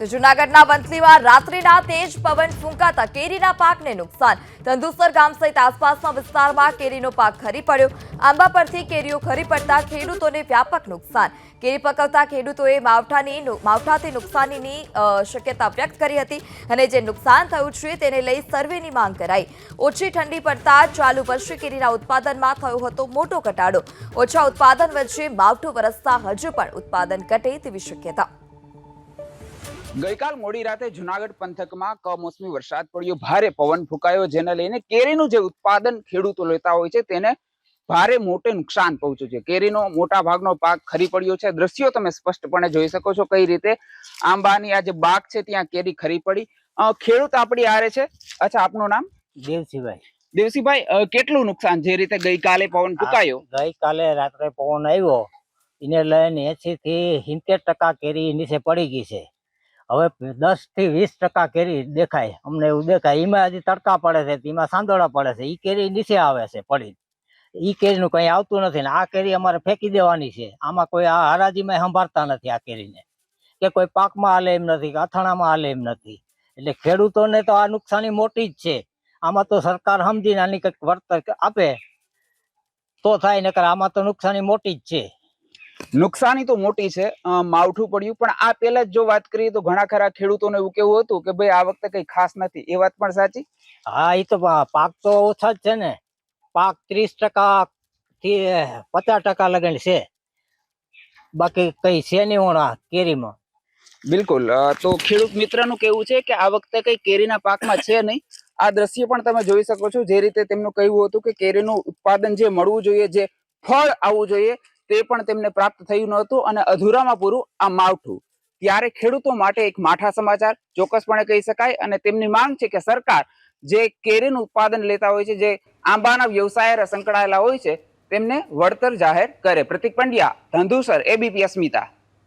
તો જૂનાગઢના વંથલીમાં રાત્રિના તેજ પવન ફૂંકાતા કેરીના પાકને નુકસાન. ધંધુસર ગામ સહિત આસપાસના વિસ્તારમાં કેરીનો પાક ખરી પડ્યો. આંબા પરથી કેરીઓ ખરી પડતા ખેડૂતોને વ્યાપક નુકસાન. કેરી પકવતા ખેડૂતોએ માવઠાની માવઠાથી નુકસાનીની શક્યતા વ્યક્ત કરી હતી અને જે નુકસાન થયું છે તેને લઈ સર્વેની માંગ કરાઈ. ઓછી ઠંડી પડતા ચાલુ વર્ષે કેરીના ઉત્પાદનમાં થયો હતો મોટો ઘટાડો. ઓછા ઉત્પાદન વચ્ચે માવઠું વરસતા હજુ પણ ઉત્પાદન ઘટે તેવી શક્યતા. ગઈકાલ મોડી રાતે જુનાગઢ પંથકમાં કમોસમી વરસાદ પડ્યો. ભારે પવન ફૂંકાયો જેને લઈને કેરીનું જે ઉત્પાદન ખેડૂતો લેતા હોય છે તેને ભારે મોટે નુકસાન પહોંચ્યું છે. કેરીનો મોટા ભાગનો પાક ખરી પડ્યો છે. દ્રશ્યો તમે સ્પષ્ટપણે જોઈ શકો છો કઈ રીતે આંબાની આ જે બાગ છે ત્યાં કેરી ખરી પડી. ખેડૂત આપણી આરે છે. અચ્છા આપનું નામ? દેવસીભાઈ. દેવસીભાઈ કેટલું નુકસાન જે રીતે ગઈકાલે પવન ફૂંકાયો? ગઈકાલે રાત્રે પવન આવ્યો. એને લઈને એસી થી સિત્તેર ટકા કેરી નીચે પડી ગઈ છે. હવે દસથી વીસ ટકા કેરી દેખાય. અમને એવું દેખાય. એમાં હજી તડકા પડે છે એમાં સાંદોળા પડે છે. એ કેરી નીચે આવે છે પડી. ઈ કેરીનું કઈ આવતું નથી ને આ કેરી અમારે ફેંકી દેવાની છે. આમાં કોઈ આ હરાજીમાં સંભાળતા નથી આ કેરીને. કે કોઈ પાકમાં હાલે એમ નથી, કે અથાણામાં હાલે એમ નથી. એટલે ખેડૂતોને તો આ નુકસાની મોટી જ છે. આમાં તો સરકાર સમજીને આની કંઈક વળતર આપે તો થાય, નકર આમાં તો નુકસાની મોટી જ છે. નુકસાની તો મોટી છે માવઠું પડ્યું પણ આ પહેલા જ જો વાત કરીએ તો ઘણા ખરા ખેડૂતોને એવું કેવું હતું કે ભાઈ આ વખતે કઈ ખાસ નથી એ વાત પણ સાચી? હા એ તો પાક તો ઓછા જ છે ને પાક ત્રીસ ટકા થી પચાસ ટકા લગન છે બાકી કઈ છે નહીં હોણા કેરીમાં. બિલકુલ તો ખેડૂત મિત્રનું કેવું છે કે આ વખતે કઈ કેરીના પાકમાં છે નહીં આ દ્રશ્ય પણ તમે જોઈ શકો છો જે રીતે તેમનું કહેવું હતું કે કેરીનું ઉત્પાદન જે મળવું જોઈએ જે ફળ આવવું જોઈએ તે પણ તેમને પ્રાપ્ત થયું નહોતું અને અધૂરામાં પૂરું આ માવઠું. ત્યારે ખેડૂતો માટે એક માઠા સમાચાર ચોક્કસપણે કહી શકાય અને તેમની માંગ છે કે સરકાર જે કેરીનું ઉત્પાદન લેતા હોય છે, જે આંબાના વ્યવસાય સંકળાયેલા હોય છે, તેમને વળતર જાહેર કરે. પ્રતિક પંડ્યા, ધંધુસર એબીપી અસ્મિતા